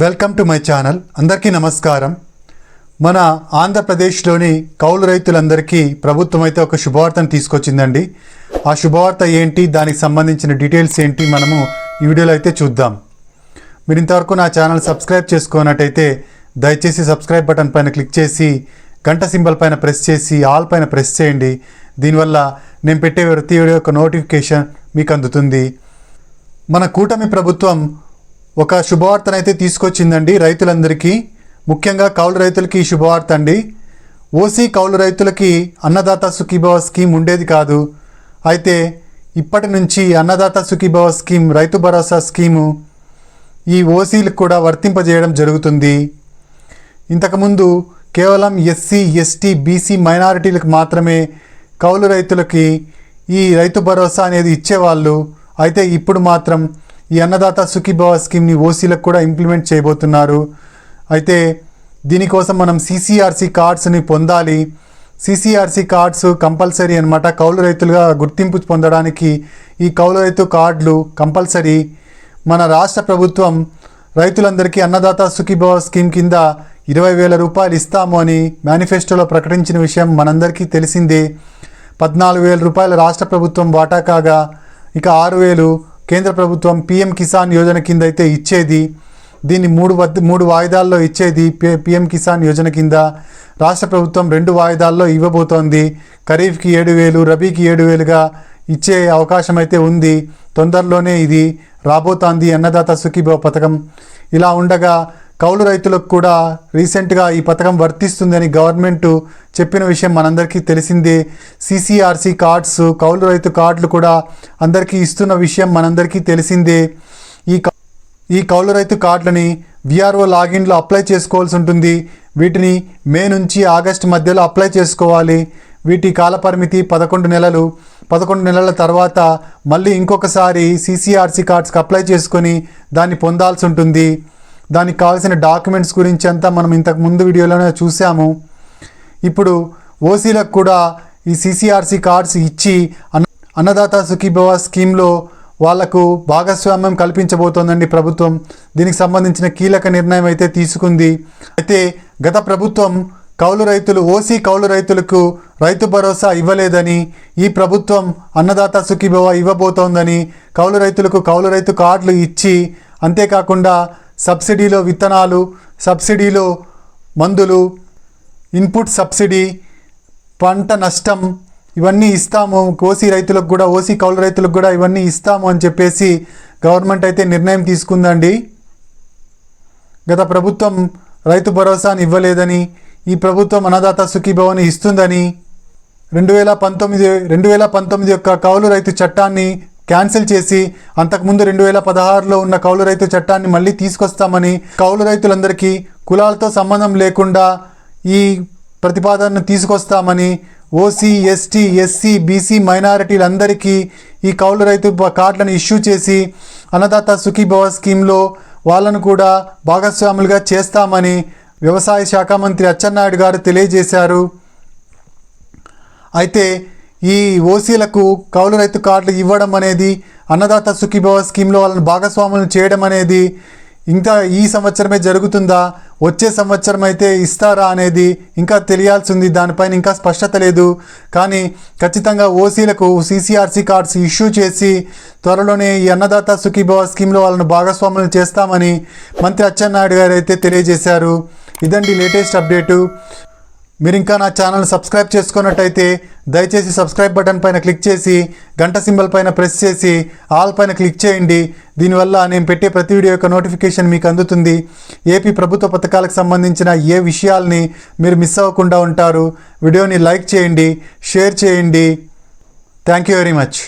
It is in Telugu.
వెల్కమ్ టు మై ఛానల్ అందరికీ నమస్కారం. మన ఆంధ్రప్రదేశ్లోని కౌలు రైతులందరికీ ప్రభుత్వం అయితే ఒక శుభవార్తను తీసుకొచ్చిందండి. ఆ శుభవార్త ఏంటి దానికి సంబంధించిన డీటెయిల్స్ ఏంటి మనము ఈ వీడియోలో అయితే చూద్దాం. మీరు ఇంతవరకు నా ఛానల్ సబ్స్క్రైబ్ చేసుకున్నట్టయితే దయచేసి సబ్స్క్రైబ్ బటన్ పైన క్లిక్ చేసి గంట సింబల్ పైన ప్రెస్ చేసి ఆల్ పైన ప్రెస్ చేయండి. దీనివల్ల నేను పెట్టే ప్రతి వీడియో యొక్క నోటిఫికేషన్ మీకు అందుతుంది. మన కూటమి ప్రభుత్వం ఒక శుభవార్తనైతే తీసుకొచ్చిందండి రైతులందరికీ. ముఖ్యంగా కౌలు రైతులకి ఈ శుభవార్త అండి. ఓసీ కౌలు రైతులకి అన్నదాత సుఖీభవ స్కీమ్ ఉండేది కాదు. అయితే ఇప్పటి నుంచి అన్నదాత సుఖీభవ స్కీమ్ రైతు భరోసా స్కీము ఈ ఓసీలకు కూడా వర్తింపజేయడం జరుగుతుంది. ఇంతకుముందు కేవలం ఎస్సీ ఎస్టీ బీసీ మైనారిటీలకు మాత్రమే కౌలు రైతులకి ఈ రైతు భరోసా అనేది ఇచ్చేవాళ్ళు. అయితే ఇప్పుడు మాత్రం ఈ అన్నదాత సుఖీభవ స్కీమ్ని ఓసీలకు కూడా ఇంప్లిమెంట్ చేయబోతున్నారు. అయితే దీనికోసం మనం సీసీఆర్సీ కార్డ్స్ని పొందాలి. సీసీఆర్సీ కార్డ్స్ కంపల్సరీ అనమాట కౌలు రైతులుగా గుర్తింపు పొందడానికి ఈ కౌలు రైతు కార్డులు కంపల్సరీ. మన రాష్ట్ర ప్రభుత్వం రైతులందరికీ అన్నదాత సుఖీభవ స్కీమ్ కింద ఇరవై వేల రూపాయలు ఇస్తాము అని మేనిఫెస్టోలో ప్రకటించిన విషయం మనందరికీ తెలిసిందే. పద్నాలుగు వేల రూపాయల రాష్ట్ర ప్రభుత్వం వాటా కాగా ఇక ఆరు వేలు కేంద్ర ప్రభుత్వం పీఎం కిసాన్ యోజన కింద అయితే ఇచ్చేది దీన్ని మూడు వద్ద మూడు వాయిదాల్లో ఇచ్చేది పి- పీఎం కిసాన్ యోజన కింద. రాష్ట్ర ప్రభుత్వం రెండు వాయిదాల్లో ఇవ్వబోతోంది. ఖరీఫ్కి ఏడు వేలు రబీకి ఏడు వేలుగా ఇచ్చే అవకాశం అయితే ఉంది. తొందరలోనే ఇది రాబోతోంది అన్నదాత సుఖీభవ పథకం. ఇలా ఉండగా కౌలు రైతులకు కూడా రీసెంట్గా ఈ పథకం వర్తిస్తుందని గవర్నమెంట్ చెప్పిన విషయం మనందరికీ తెలిసిందే. సిసిఆర్సి కార్డ్స్ కౌలు రైతు కార్డులు కూడా అందరికీ ఇస్తున్న విషయం మనందరికీ తెలిసిందే. ఈ కౌ- ఈ కౌలు రైతు కార్డులని విఆర్ఓ లాగిన్లో అప్లై చేసుకోవాల్సి ఉంటుంది. వీటిని మే నుంచి ఆగస్టు మధ్యలో అప్లై చేసుకోవాలి. వీటి కాలపరిమితి పదకొండు నెలలు. పదకొండు నెలల తర్వాత మళ్ళీ ఇంకొకసారి సీసీఆర్సీ కార్డ్స్కి అప్లై చేసుకొని దాన్ని పొందాల్సి ఉంటుంది. దానికి కావాల్సిన డాక్యుమెంట్స్ గురించి అంతా మనం ఇంతకు ముందు వీడియోలోనే చూసాము. ఇప్పుడు ఓసీలకు కూడా ఈ సీసీఆర్సీ కార్డ్స్ ఇచ్చి అన్న అన్నదాత సుఖీభవ స్కీమ్లో వాళ్ళకు భాగస్వామ్యం కల్పించబోతోందండి ప్రభుత్వం. దీనికి సంబంధించిన కీలక నిర్ణయం అయితే తీసుకుంది. అయితే గత ప్రభుత్వం కౌలు రైతులు ఓసీ కౌలు రైతులకు రైతు భరోసా ఇవ్వలేదని ఈ ప్రభుత్వం అన్నదాత సుఖీభవ ఇవ్వబోతోందని కౌలు రైతులకు కౌలు రైతు కార్డులు ఇచ్చి అంతేకాకుండా సబ్సిడీలో విత్తనాలు సబ్సిడీలో మందులు ఇన్పుట్ సబ్సిడీ పంట నష్టం ఇవన్నీ ఇస్తాము. ఓసీ రైతులకు కూడా ఓసీ కౌలు రైతులకు కూడా ఇవన్నీ ఇస్తాము అని చెప్పేసి గవర్నమెంట్ అయితే నిర్ణయం తీసుకుందండి. గత ప్రభుత్వం రైతు భరోసాని ఇవ్వలేదని ఈ ప్రభుత్వం అన్నదాత సుఖీభవని ఇస్తుందని రెండు వేల పంతొమ్మిది రెండు వేల పంతొమ్మిది యొక్క కౌలు రైతు చట్టాన్ని క్యాన్సిల్ చేసి అంతకుముందు రెండు వేల పదహారులో ఉన్న కౌలు రైతు చట్టాన్ని మళ్ళీ తీసుకొస్తామని కౌలు రైతులందరికీ కులాలతో సంబంధం లేకుండా ఈ ప్రతిపాదనను తీసుకొస్తామని ఓసీ ఎస్టీ ఎస్సీ బీసీ మైనారిటీలందరికీ ఈ కౌలు రైతు కార్డులను ఇష్యూ చేసి అన్నదాత సుఖీభవ స్కీమ్లో వాళ్ళను కూడా భాగస్వాములుగా చేస్తామని వ్యవసాయ శాఖ మంత్రి అచ్చెన్నాయుడు గారు తెలియజేశారు. అయితే ఈ ఓసీలకు కౌలు రైతు కార్డులు ఇవ్వడం అనేది అన్నదాత సుఖీభవ స్కీమ్లో వాళ్ళని భాగస్వాములను చేయడం అనేది ఇంకా ఈ సంవత్సరమే జరుగుతుందా వచ్చే సంవత్సరం అయితే ఇస్తారా అనేది ఇంకా తెలియాల్సి ఉంది దానిపైన ఇంకా స్పష్టత లేదు. కానీ ఖచ్చితంగా ఓసీలకు సీసీఆర్సీ కార్డ్స్ ఇష్యూ చేసి త్వరలోనే ఈ అన్నదాత సుఖీభవ స్కీమ్లో వాళ్ళను భాగస్వాములను చేస్తామని మంత్రి అచ్చెన్నాయుడు గారు అయితే తెలియజేశారు. ఇదండి లేటెస్ట్ అప్డేటు. మీరు ఇంకా నా ఛానల్ సబ్స్క్రైబ్ చేసుకున్నట్టయితే దయచేసి సబ్స్క్రైబ్ బటన్ పైన క్లిక్ చేసి గంట సింబల్ పైన ప్రెస్ చేసి ఆల్ పైన క్లిక్ చేయండి. దీనివల్ల నేను పెట్టే ప్రతి వీడియో యొక్క నోటిఫికేషన్ మీకు అందుతుంది. ఏపీ ప్రభుత్వ పథకాలకు సంబంధించిన ఏ విషయాల్ని మీరు మిస్ అవ్వకుండా ఉంటారు వీడియోని లైక్ చేయండి షేర్ చేయండి. Thank you very much.